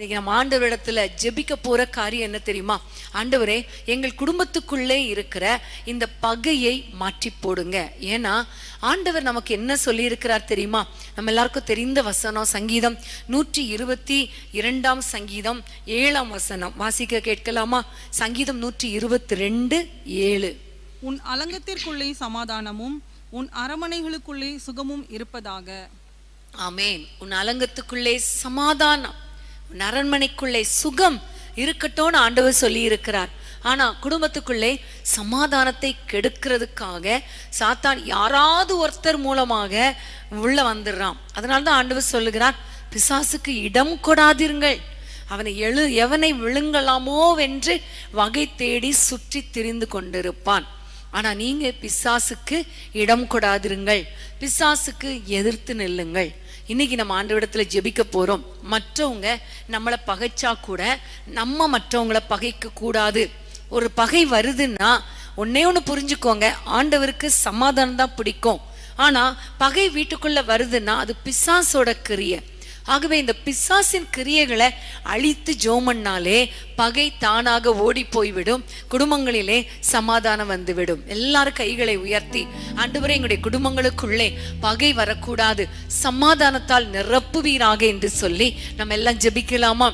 இன்னைக்கு நம்ம ஆண்டவரிடத்துல ஜெபிக்க போற காரியம் என்ன தெரியுமா? ஆண்டவரே எங்கள் குடும்பத்துக்குள்ளே இருக்கிற இந்த பகையை மாற்றி போடுங்க. ஏன்னா ஆண்டவர் நமக்கு என்ன சொல்லி இருக்கிறார் தெரியுமா? நம்ம எல்லாருக்கும் தெரிந்த வசனம் சங்கீதம். நூற்றி இருபத்தி இரண்டாம் சங்கீதம் ஏழாம் வசனம். வாசிக்க கேட்கலாமா? சங்கீதம் நூற்றி இருபத்தி ரெண்டு ஏழு. உன் அலங்கத்திற்குள்ளே சமாதானமும் உன் அரமனைகளுக்குள்ளே சுகமும் இருப்பதாக. ஆமேன். உன் அலங்கத்துக்குள்ளே சமாதானம். உன் அரண்மனைக்குள்ளே சுகம் இருக்கட்டும்னு ஆண்டவர் சொல்லி இருக்கிறார் ஆனா குடும்பத்துக்குள்ளே சமாதானத்தை கெடுக்கிறதுக்காக சாத்தான் யாராவது ஒருத்தர் மூலமாக உள்ள வந்துடுறான். அதனால தான் ஆண்டவர் சொல்லுகிறார் பிசாசுக்கு இடம் கொடாதிருங்கள் அவனை எழு எவனை விழுங்கலாமோ வென்று வகை தேடி சுற்றி திரிந்து கொண்டிருப்பான். ஆனா நீங்க பிசாசுக்கு இடம் கொடாதிருங்கள். பிசாசுக்கு எதிர்த்து நில்லுங்கள். இன்னைக்கு நம்ம ஆண்டவிடத்துல ஜெபிக்க போறோம். மற்றவங்க நம்மளை பகைச்சா கூட நம்ம மற்றவங்கள பகைக்க கூடாது. ஒரு பகை வருதுன்னா ஒன்னே ஒன்று புரிஞ்சுக்கோங்க ஆண்டவருக்கு சமாதானம் தான் பிடிக்கும். ஆனா பகை வீட்டுக்குள்ள வருதுன்னா அது பிசாசோட கிரியை. ஆகவே இந்த பிசாசின் கிரியைகளை அழித்து ஜோமன்னாலே பகை தானாக ஓடி போய்விடும். குடும்பங்களிலே சமாதானம் வந்துவிடும். எல்லாரும் கைகளை உயர்த்தி ஆண்டவரே எங்களுடைய குடும்பங்களுக்குள்ளே பகை வரக்கூடாது. சமாதானத்தால் நிரப்புவீராக என்று சொல்லி நம்ம எல்லாம் ஜெபிக்கலாமா?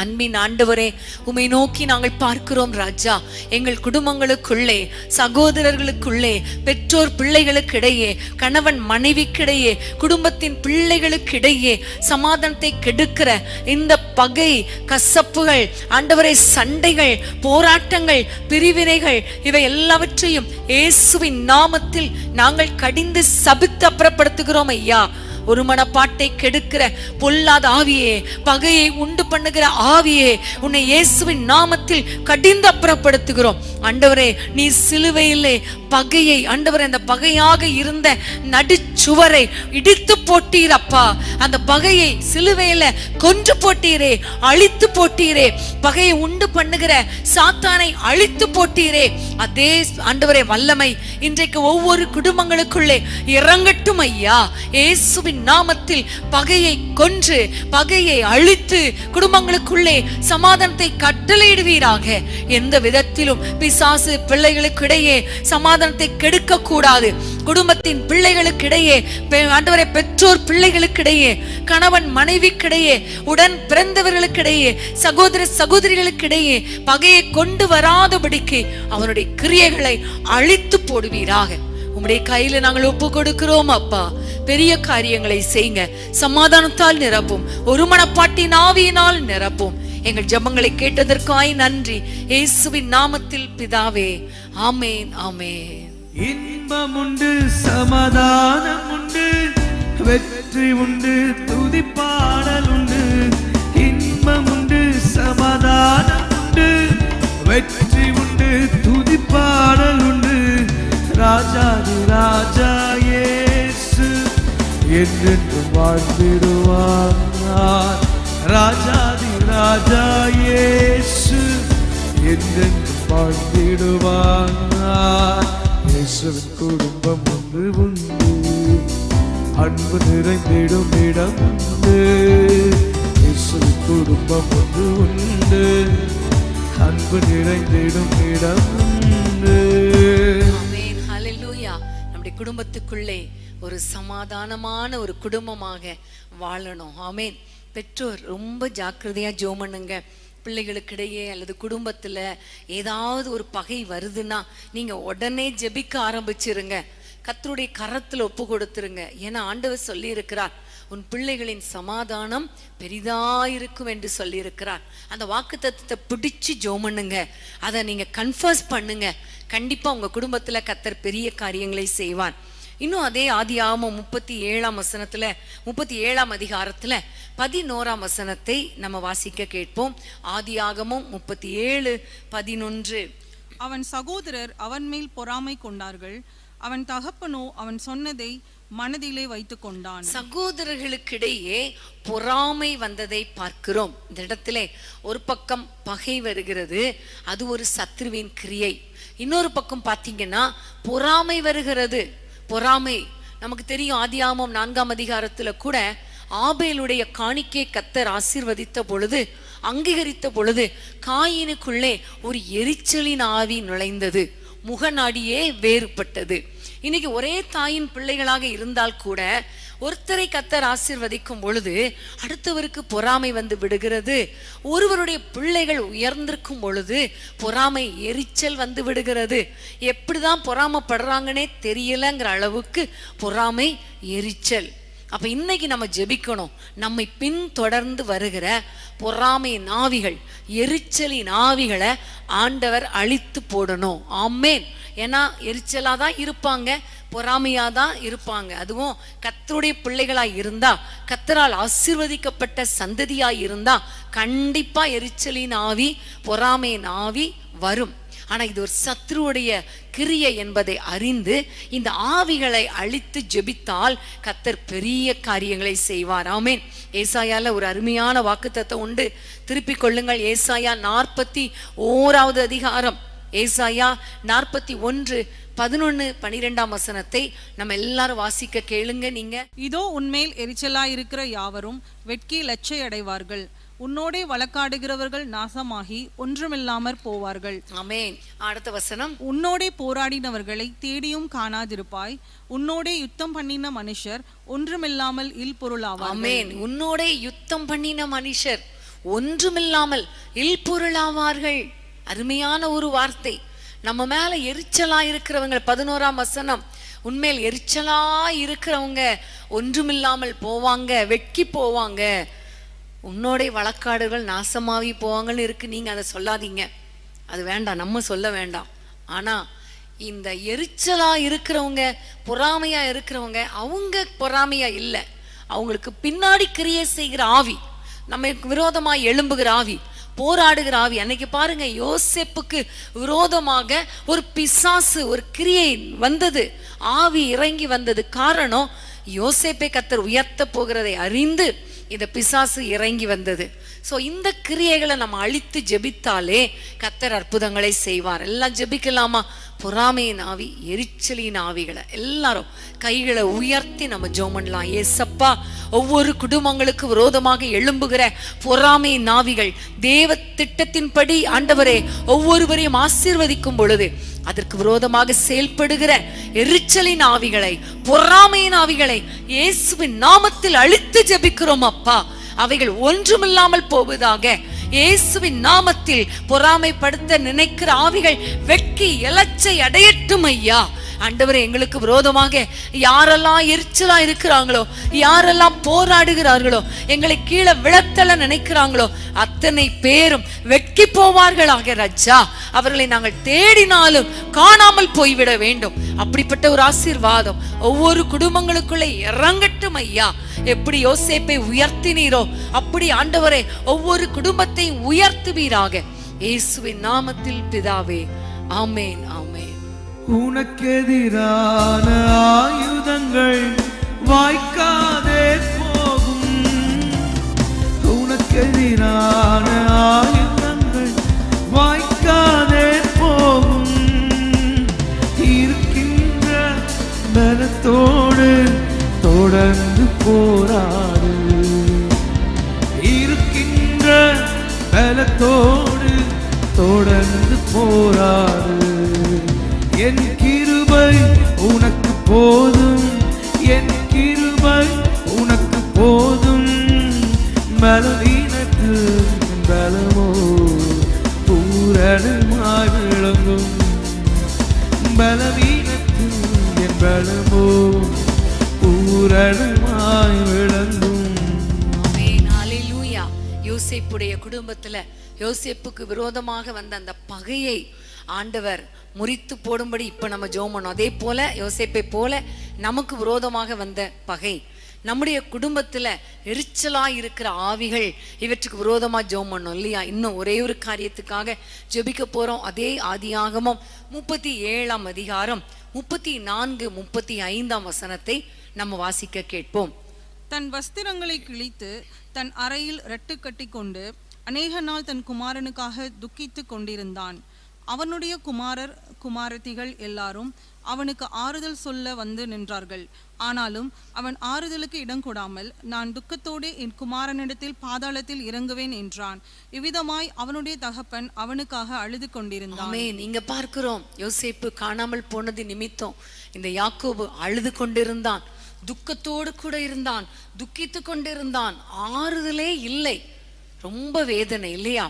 அன்பின் ஆண்டவரே உமை நோக்கி நாங்கள் பார்க்கிறோம் ராஜா. எங்கள் குடும்பங்களுக்குள்ளே சகோதரர்களுக்குள்ளே பெற்றோர் பிள்ளைகளுக்கிடையே கணவன் மனைவிக்கிடையே குடும்பத்தின் பிள்ளைகளுக்கிடையே சமாதானத்தை கெடுக்கிற இந்த பகை கசப்புகள் ஆண்டவரே சண்டைகள் போராட்டங்கள் பிரிவினைகள் இவை எல்லாவற்றையும் இயேசுவின் நாமத்தில் நாங்கள் கடிந்து சபித்து அப்புறப்படுத்துகிறோம் ஐயா. ஒரு மனப்பாட்டை கெடுக்கிற பொல்லாத ஆவியே பகையை உண்டு பண்ணுகிற ஆவியே உன்னை இயேசுவின் நாமத்தில் கடிந்து அப்புறப்படுத்துகிறோம். ஆண்டவரே நீ சிலுவையிலே பகையை ஆண்டவரே அந்த பகையாக இருந்த நடுச்சுவரை இடித்து போட்டீர் அப்பா அந்த பகையை சிலுவையில கொன்று போட்டீரே அழித்து போட்டீரே. பகையை உண்டு பண்ணுகிற சாத்தானை அழித்து போட்டீரே. அதே ஆண்டவரே வல்லமை இன்றைக்கு ஒவ்வொரு குடும்பங்களுக்குள்ளே இறங்கட்டும் ஐயா. இயேசுவின் நாமத்தில் பகையை கொன்று பகையை அழித்து குடும்பங்களுக்குள்ளே சமாதானத்தை கட்டளையிடுவீராக. எந்த விதத்திலும் பிசாசு பிள்ளைகளுக்கிடையே சமாதானத்தை கெடுக்க கூடாது குடும்பத்தின் பிள்ளைகளுக்கிடையே இடையே ஆண்டவரை பெற்றோர் பிள்ளைகளுக்கிடையே கணவன் மனைவிக்கிடையே உடன் பிறந்தவர்களுக்கிடையே சகோதர சகோதரிகளுக்கிடையே பகையை கொண்டு வராதபடிக்கு அவனுடைய கிரியைகளை அழித்து போடுவீராக. உம்முடைய கையில நாங்கள் ஒப்பு கொடுக்கிறோம் அப்பா. பெரிய காரியங்களை செய்யுங்க. சமாதானத்தால் நிரப்பும். ஒரு மனப்பாட்டின் ஆவியினால் நிரப்பும். எங்கள் ஜெபங்களை கேட்டதற்காய் நன்றி. இயேசுவின் நாமத்தில் பிதாவே ஆமேன் ஆமேன். இன்பம் உண்டு சமாதானம் உண்டு வெற்றி உண்டு துதிப்பாடல் உண்டு இன்பம் உண்டு சமாதானம் உண்டு வெற்றி உண்டு துதிப்பாடல் உண்டு ராஜாதி ராஜா இயேசு என்றென்றும் வாழ்ந்திடுவார். ராஜா இயேசு என்றென்றும் வாழ்ந்திடுவார் இயேசுவின் குடும்பம் ஒன்று உண்டு. அன்பு நிறைந்திடும் இடம் உண்டு. இயேசுவின் குடும்பம் ஒன்று உண்டு. அன்பு நிறைந்திடும் இடம் உண்டு. நம்முடைய குடும்பத்துக்குள்ளே ஒரு சமாதானமான ஒரு குடும்பமாக வாழணும். ஆமேன். பெற்றோர் ரொம்ப ஜாக்கிரதையாக ஜெபம் பண்ணுங்க. பிள்ளைகளுக்கிடையே அல்லது குடும்பத்தில் ஏதாவது ஒரு பகை வருதுன்னா நீங்கள் உடனே ஜெபிக்க ஆரம்பிச்சிருங்க. கத்தருடைய கரத்தில் ஒப்பு கொடுத்துருங்க. ஏன்னா ஆண்டவர் சொல்லியிருக்கிறார் உன் பிள்ளைகளின் சமாதானம் பெரிதாயிருக்கும் என்று சொல்லியிருக்கிறார். அந்த வாக்கு தத்துவத்தை பிடிச்சு ஜோமண்ணுங்க அதை நீங்கள் கன்ஃபர்ஸ் பண்ணுங்க. கண்டிப்பாக உங்கள் குடும்பத்தில் கத்தர் பெரிய காரியங்களை செய்வான் இன்னும் அதே ஆதி ஆமம் முப்பத்தி ஏழாம் வசனத்துல முப்பத்தி ஏழாம் அதிகாரத்துல பதினோராம் வசனத்தை நம்ம வாசிக்க கேட்போம். ஆதி ஆகமும் முப்பத்தி ஏழு பதினொன்று. அவன் சகோதரர் அவன் மேல் பொறாமை கொண்டார்கள். அவன் தகப்பனோ அவன் சொன்னதை மனதிலே வைத்துக் கொண்டான். சகோதரர்களுக்கிடையே பொறாமை வந்ததை பார்க்கிறோம். இந்த இடத்திலே ஒரு பக்கம் பகை வருகிறது அது ஒரு சத்ருவின் கிரியை. இன்னொரு பக்கம் பார்த்தீங்கன்னா பொறாமை வருகிறது. பொறாமை. நமக்கு தெரியும் ஆதியாமம் நான்காம் அதிகாரத்துல கூட ஆபேலுடைய காணிக்கை கத்தர் ஆசீர்வதித்த பொழுது அங்கீகரித்த பொழுது காயினுக்குள்ளே ஒரு எரிச்சலின் ஆவி நுழைந்தது. முகநாடியே வேறுபட்டது. இன்னைக்கு ஒரே தாயின் பிள்ளைகளாக இருந்தால் கூட ஒருத்தரை கத்தர் ஆசிர்வதிக்கும் பொழுது அடுத்தவருக்கு பொறாமை வந்து விடுகிறது. ஒருவருடைய பிள்ளைகள் உயர்ந்திருக்கும் பொழுது பொறாமை எரிச்சல் வந்து விடுகிறது. எப்படிதான் பொறாமப்படுறாங்கன்னே தெரியலங்கிற அளவுக்கு பொறாமை எரிச்சல். அப்ப இன்னைக்கு நம்ம ஜெபிக்கணும். நம்மை பின்தொடர்ந்து வருகிற பொறாமை நாவிகள் எரிச்சலின் ஆவிகளை ஆண்டவர் அழித்து போடணும். ஆமேன். ஏன்னா எரிச்சலாக தான் இருப்பாங்க. பொறாமையா தான் இருப்பாங்க. அதுவும் கத்தருடைய பிள்ளைகளா இருந்தா கத்தரால் ஆசிர்வதிக்கப்பட்ட சந்ததியா இருந்தா கண்டிப்பா எரிச்சலின் ஆவி பொறாமையின் ஆவி வரும். ஆனா இது ஒரு சத்ருவுடைய கிரியை என்பதை அறிந்து இந்த ஆவிகளை அழித்து ஜெபித்தால் கத்தர் பெரிய காரியங்களை செய்வார். ஆமேன். ஏசாயால ஒரு அருமையான வாக்குத்தத்தை உண்டு. திருப்பிக் கொள்ளுங்கள். ஏசாயா நாற்பத்தி ஓராவது அதிகாரம். ஏசாயா நாற்பத்தி ஒன்று பதினொன்னு பனிரெண்டாம் வசனத்தை நம்ம எல்லாரும் வாசிக்க கேளுங்க நீங்க. இதோ உன்மேல் எரிச்சலாயிருக்கிற யாவரும் வெட்கி லட்சை அடைவார்கள் உன்னோடே வழக்காடுகிறவர்கள் நாசமாகி ஒன்றுமில்லாமற் போவார்கள். ஆமேன். அடுத்த வசனம். உன்னோடே போராடினவர்களை தேடியும் காணாதிருப்பாய். உன்னோடே யுத்தம் பண்ணின மனுஷர் ஒன்றுமில்லாமல் இல் பொருளாவார் ஆமேன். உன்னோட யுத்தம் பண்ணின மனுஷர் ஒன்றுமில்லாமல் இல்பொருளாவார்கள். அருமையான ஒரு வார்த்தை. நம்ம மேல எரிச்சலா இருக்கிறவங்க பதினோராம் வசனம். உண்மையில் எரிச்சலா இருக்கிறவங்க ஒன்றுமில்லாமல் போவாங்க வெட்கி போவாங்க. உன்னோடைய வழக்காடுகள் நாசமாவி போவாங்கன்னு இருக்கு நீங்க அதை சொல்லாதீங்க. அது வேண்டாம் நம்ம சொல்ல வேண்டாம். ஆனா இந்த எரிச்சலா இருக்கிறவங்க பொறாமையா இருக்கிறவங்க அவங்க பொறாமையா இல்லை. அவங்களுக்கு பின்னாடி கிரியை செய்கிற ஆவி நமக்கு விரோதமாக எழும்புகிற ஆவி போராடுகிற ஆவி. அன்னைக்கு பாருங்க யோசேப்புக்கு விரோதமாக ஒரு பிசாசு ஒரு கிரியை வந்தது. ஆவி இறங்கி வந்தது. காரணம் யோசேப்பை கத்தர் உயர்த்த போகிறதை அறிந்து இந்த பிசாசு இறங்கி வந்தது. சோ இந்த கிரியைகளை நம்ம அழித்து ஜெபித்தாலே கத்தர் அற்புதங்களை செய்வார். எல்லாம் ஜெபிக்கலாமா? பொறாமையின் ஆவி எரிச்சலின் ஆவிகளை எல்லாரும் கைகளை உயர்த்தி நம்ம ஜெபம் பண்ணலாம். ஏசப்பா ஒவ்வொரு குடும்பங்களுக்கு விரோதமாக எழும்புகிற பொறாமையின் ஆவிகள் தேவ திட்டத்தின்படி ஆண்டவரே ஒவ்வொருவரையும் ஆசீர்வதிக்கும் பொழுது அதற்கு விரோதமாக செயல்படுகிற எரிச்சலின் ஆவிகளை பொறாமையின் ஆவிகளை இயேசுவின் நாமத்தில் அழித்து ஜபிக்கிறோம் அப்பா. அவைகள் ஒன்றுமில்லாமல் போவதாக இயேசுவின் நாமத்தில் பொறாமைப்படுத்த நினைக்கிற ஆவிகள் வெட்கி எலச்சை அடையட்டும் ஐயா ஆண்டவரே எங்களுக்கு விரோதமாக யாரெல்லாம் எரிச்சலா இருக்கிறாங்களோ யாரெல்லாம் போராடுகிறார்களோ எங்களை கீழே விழத்தல நினைக்கிறாங்களோ அத்தனை பேரும் வெட்கி போவார்களாக ரஜா அவர்களை நாங்கள் தேடினாலும் காணாமல் போய்விட வேண்டும். அப்படிப்பட்ட ஒரு ஆசீர்வாதம் ஒவ்வொரு குடும்பங்களுக்குள்ளே இறங்கட்டும் ஐயா. எப்படி யோசேப்பை உயர்த்தினீரோ அப்படி ஆண்டவரே ஒவ்வொரு குடும்பத்தையும் உயர்த்துவீராக. இயேசுவின் நாமத்தில் பிதாவே ஆமேன் ஆமேன். உனக்கெதிரான ஆயுதங்கள் வாய்க்காதே போகும். உனக்கெதிரான ஆயுதங்கள் வாய்க்காதே போகும். இருக்கின்ற பலத்தோடு தொடர்ந்து போராடு. இருக்கின்ற பலத்தோடு தொடர்ந்து போராடு. என் கிருபை உனக்கு போதும். என் கிருபை உனக்கு போதும். பலவீனத்து பலமோ பூரணமாய் விளங்கும். பலவீனத்து என் பலமோ பூரணமாய் விளங்கும். யோசிப்புடைய யோசேப்புடைய குடும்பத்துல யோசேப்புக்கு விரோதமாக வந்த அந்த பகையை ஆண்டவர் முறித்து போடும்படி இப்ப நம்ம ஜோம் பண்ணோம். அதே போல யோசேப்பை போல நமக்கு விரோதமாக வந்த பகை. நம்முடைய குடும்பத்துல எரிச்சலா இருக்கிற ஆவிகள் இவற்றுக்கு விரோதமா ஜோம் பண்ணோம் இல்லையா? இன்னும் ஒரே ஒரு காரியத்துக்காக ஜெபிக்க போறோம். அதே ஆதியாகமும் முப்பத்தி ஏழாம் அதிகாரம் முப்பத்தி நான்கு முப்பத்தி ஐந்தாம் வசனத்தை நம்ம வாசிக்க கேட்போம். தன் வஸ்திரங்களை கிழித்து தன் அறையில் ரட்டு கட்டி கொண்டு அநேக நாள் தன் குமாரனுக்காக துக்கித்து கொண்டிருந்தான். அவனுடைய குமாரர் குமாரத்திகள் எல்லாரும் அவனுக்கு ஆறுதல் சொல்ல வந்து நின்றார்கள். ஆனாலும் அவன் ஆறுதலுக்கு இடம் கூடாமல் நான் துக்கத்தோடு என் குமாரனிடத்தில் பாதாளத்தில் இறங்குவேன் என்றான். இவ்விதமாய் அவனுடைய தகப்பன் அவனுக்காக அழுது கொண்டிருந்தான். நீங்க பார்க்கிறோம் யோசிப்பு காணாமல் போனது நிமித்தம் இந்த யாக்கோபு அழுது கொண்டிருந்தான். துக்கத்தோடு கூட இருந்தான் துக்கித்து கொண்டிருந்தான். ஆறுதலே இல்லை. ரொம்ப வேதனை இல்லையா?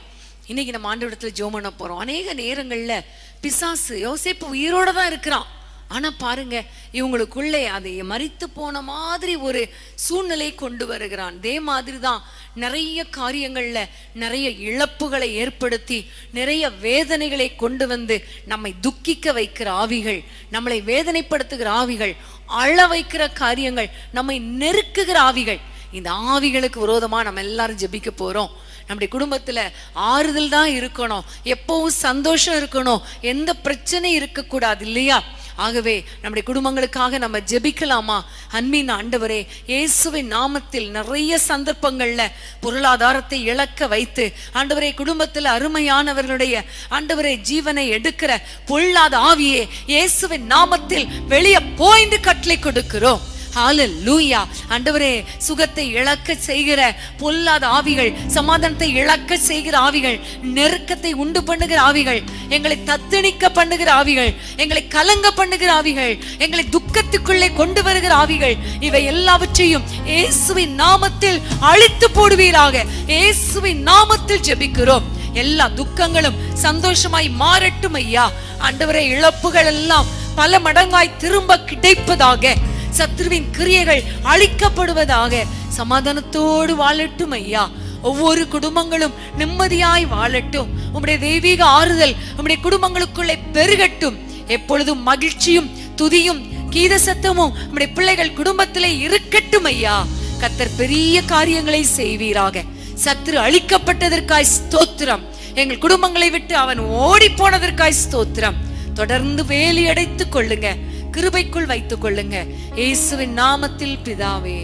இன்னைக்கு நம்ம ஆண்டவரத்துல ஜோம் பண்ண போறோம். அநேக நேரங்கள்ல பிசாசு யோசிப்பு உயிரோட தான் இருக்கிறான். ஆனா பாருங்க இவங்களுக்குள்ளே அதை மறித்து போன மாதிரி ஒரு சூழ்நிலை கொண்டு வருகிறான். அதே மாதிரி தான் நிறைய காரியங்கள்ல நிறைய இழப்புகளை ஏற்படுத்தி நிறைய வேதனைகளை கொண்டு வந்து நம்மை துக்கிக்க வைக்கிற ஆவிகள் நம்மளை வேதனைப்படுத்துகிற ஆவிகள் அழ வைக்கிற காரியங்கள் நம்மை நெருக்குகிற ஆவிகள் இந்த ஆவிகளுக்கு விரோதமாக நம்ம எல்லாரும் ஜெபிக்க போறோம். நம்முடைய குடும்பத்துல ஆறுதல் தான் இருக்கணும். எப்பவும் சந்தோஷம் இருக்கணும். எந்த பிரச்சனையும் இருக்கக்கூடாது இல்லையா? ஆகவே நம்முடைய குடும்பங்களுக்காக நம்ம ஜெபிக்கலாமா? அன்பின் ஆண்டவரே இயேசுவின் நாமத்தில் நிறைய சந்தர்ப்பங்கள்ல பொருளாதாரத்தை இழக்க வைத்து ஆண்டவரே குடும்பத்தில் அருமையானவர்களுடைய ஆண்டவரே ஜீவனை எடுக்கிற பொல்லாத ஆவியே இயேசுவின் நாமத்தில் வெளியே போய்ந்து கட்டளை கொடுக்கிறோம். ஹalleluya ஆண்டவரே சுகத்தை இழக்க செய்கிற பொல்லாத ஆவிகள் சமாதானத்தை இழக்க செய்கிற ஆவிகள் நெருக்கத்தை உண்டு பண்ணுகிற ஆவிகள் எங்களை தத்தணிக்க பண்ணுகிற ஆவிகள் எங்களை கலங்க பண்ணுகிற ஆவிகள் எங்களை துக்கத்துக்குள்ளே கொண்டு வருகிற ஆவிகள் இவை எல்லாவற்றையும் இயேசுவின் நாமத்தில் அழித்து போடுவீராக. இயேசுவின் நாமத்தில் ஜெபிக்கிறோம். எல்லா துக்கங்களும் சந்தோஷமாய் மாறட்டும் ஐயா. ஆண்டவரே இழப்புகள் எல்லாம் பல மடங்காய் திரும்ப கிடைப்பதாக சத்ருவின் கிரியைகள் அழிக்கப்படுவதாக சமாதானத்தோடு வாழட்டும் ஐயா. ஒவ்வொரு குடும்பங்களும் நிம்மதியாய் வாழட்டும். உம்முடைய தெய்வீக ஆறுதல் உம்முடைய குடும்பங்களுக்குள்ளே பெருகட்டும். எப்பொழுதும் மகிழ்ச்சியும் துதியும் கீத சத்தமும் உம்முடைய பிள்ளைகள் குடும்பத்திலே இருக்கட்டும் ஐயா. கத்தர் பெரிய காரியங்களை செய்வீராக. சத்ரு அழிக்கப்பட்டதற்காய் ஸ்தோத்திரம். எங்கள் குடும்பங்களை விட்டு அவன் ஓடி போனதற்காய் ஸ்தோத்திரம். தொடர்ந்து வேலி அடைத்துக் கொள்ளுங்க. கிருபைக்குள் வைத்துக் கொள்ளுங்க. இயேசுவின் நாமத்தில் பிதாவே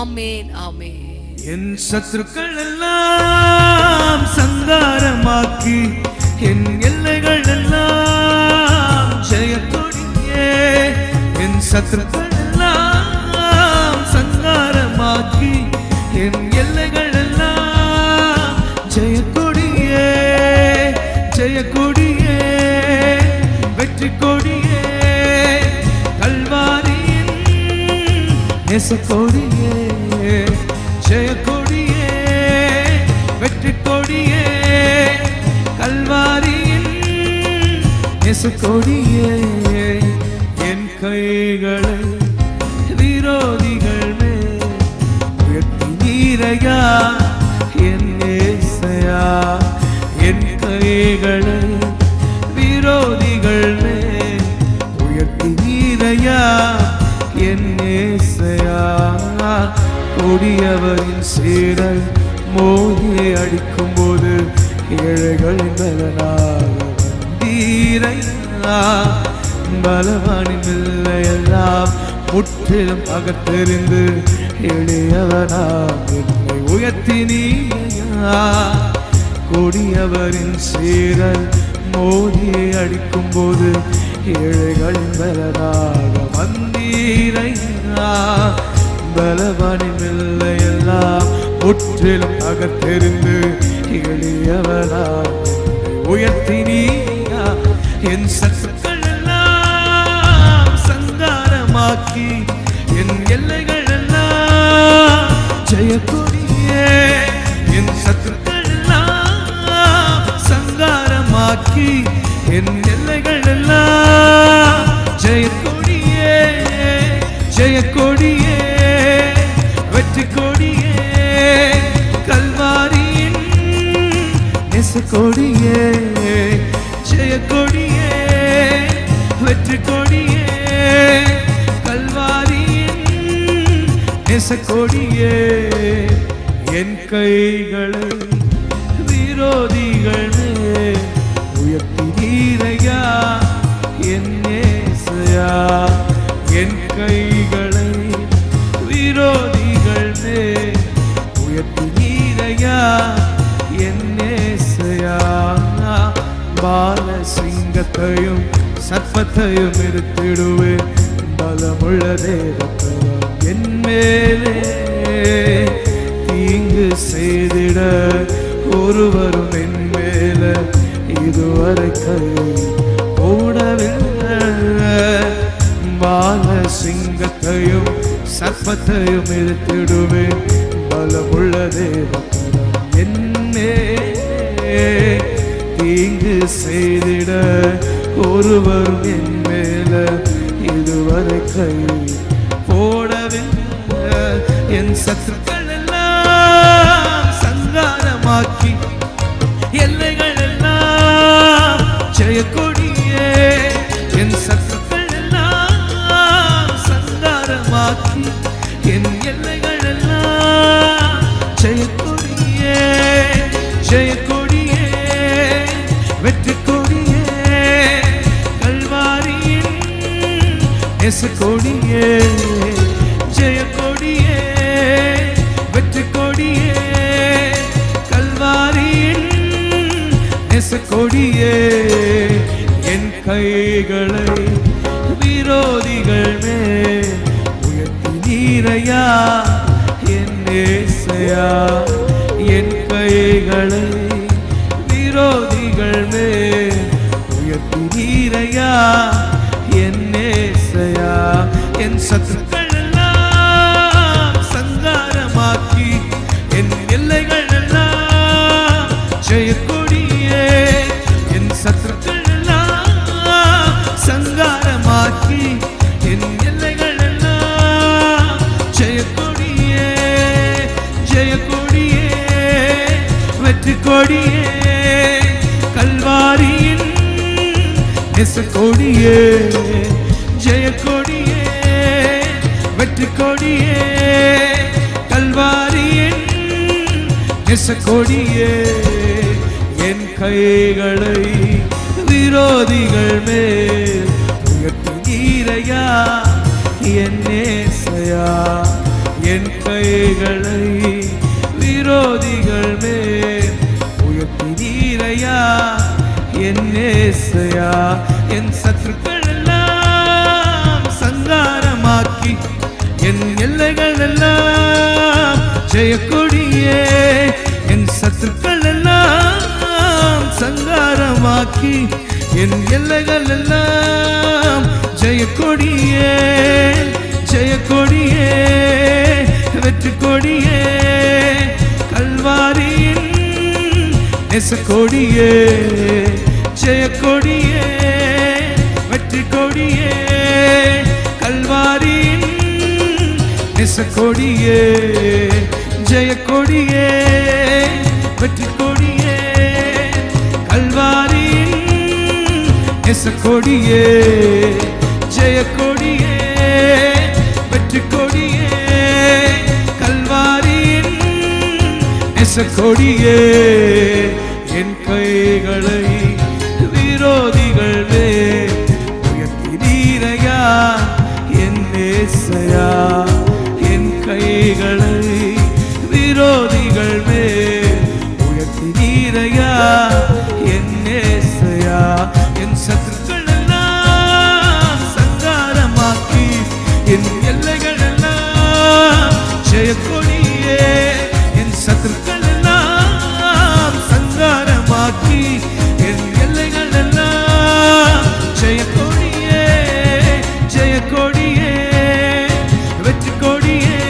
ஆமேன் ஆமேன். என் சத்துருக்கள் எல்லாம் சங்காரமாக்கி என் எல்லைகள் எல்லாம் ஜெயத்தொடியே என் சத்துருக்கள் எல்லாம் சங்காரமாக்கி என் எல்லைகள் எல்லாம் ஜெயக்கொடியே ஜெயக்கொடியே வெற்றி கொடியே நேச கொடியே ஜெய கொடியே வெற்றி கொடியே கல்வாரியின் நேச கொடியே என் கைகளை விரோதிகள் மேல் உயர்த்தி நீரையா என் நேசையா என் கைகளை விரோதிகள் மேல் உயர்த்தி நீரையா ஏசையா கொடியவரின் சீடல் மோகியை அடிக்கும் போது ஏழைகளின் பலனாக வந்தீரையா? பலவானின் எல்லாம் முற்றிலும் அகத்தெறிந்து எளியவனாம் என்னை உயர்த்தினீயா கொடியவரின் சீரல் மோதியை அடிக்கும் போது ஏழைகளின் பலனாக வந்தீரையா? பலவனிமில்லை எல்லாம் முற்றிலும் அகத்தெறிந்து எளியவனாம் என்னை உயர்த்தினீயா என் சக்தி கல்வாரியின் நெசக்கொடியே என் கைகளை விரோதிகள் மேல் உயர்த்தி நீரையா என் நேசையா என் கைகளை விரோதிகள் மேல் உயர்த்தி நீரையா என் நேசையா. பாலசிங்கத்தையும் எல்லாத்தையும் சர்ப்பத்தையும் பலமுள்ள தேவக்கரம் என் மேலே தீங்கு செய்திட. ஒருவரும் என் மேல இதுவரை கை போடவில்லை. பால சிங்கத்தையும் சர்ப்பத்தையும் இருத்திடுவேன் பலமுள்ள தேவக்கரம் என்னே தீங்கு செய்திட. ஒருவர் என் மேல இதுவரை கை போடவில்லை. என் சத்துக்கள் எல்லாம் சங்காரமாக்கி எல்லைகள் எல்லாம் ஜெயக்கொடியே. என் சத்துக்கள் எல்லாம் சங்காரமாக்கி என் எல்லைகள் எல்லாம் ஜெயக்கொடியே ஜெயக்கொடியே. வெற்றி இயேசு கொடியே ஜெய கொடியே வெற்றி கொடியே கல்வாரியின் நெசக்கொடியே என் கைகளை விரோதிகள் மேல் உயர்த்தி நீரையா என் நேசையா என் கைகளை விரோதிகள் மேல் உயர்த்தி நீரையா என் சத்துக்கள் எல்லாம் சங்காரமாக்கி என் எல்லைகள் எல்லாம் ஜெயக்கொடியே என் சத்துக்கள் எல்லாம் சங்காரமாக்கி என் எல்லைகள் எல்லாம் ஜெயக்கொடியே ஜெயக்கொடியே வெற்றி கொடியே கல்வாரியின் நெசக்கொடியே ஜெயக்கொடியே. வெற்றி நெசக்கொடியே என் கைகளை விரோதிகள் மேல் உயர்த்தி என் நேசையா என் கைகளை விரோதிகள் மேல் உயர்த்தி என் நேசையா என் சத்துக்கள் எல்லாம் சங்காரமாக்கி என் எல்லைகள் எல்லாம் ஜெயக்கொடியே என் சத்துக்கள் எல்லாம் சங்காரமாக்கி என் எல்லைகள் எல்லாம் ஜெயக்கொடியே ஜெயக்கொடியே வெற்றி கொடியே கல்வாரியின் நெசக்கொடியே ஜெயக்கொடியே வெற்றி கொடியே கல்வாரியின் நெசக்கொடியே. ஜெய கொடியே வெற்றி கொடியே கல்வாரியின் ஜெய கொடியே வெற்றி கொடியே கல்வாரியின் கொடியே என் கைகளை விரோதிகள் மேல் உயர்த்தி நீரையா என் நேசையா? என் எல்லைகள் எல்லாம் ஜெயக்கொடியே என் சத்துருக்கள் எல்லாம் சங்காரமாக்கி என் எல்லைகள் எல்லாம் ஜெயக்கொடியே ஜெயக்கொடியே வெற்றி கொடியே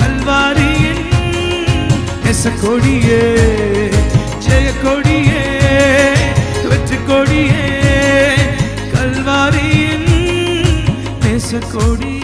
கல்வாரியின் எச கொடியே கொடியே கல்வாரியின் நெசக்கொடியே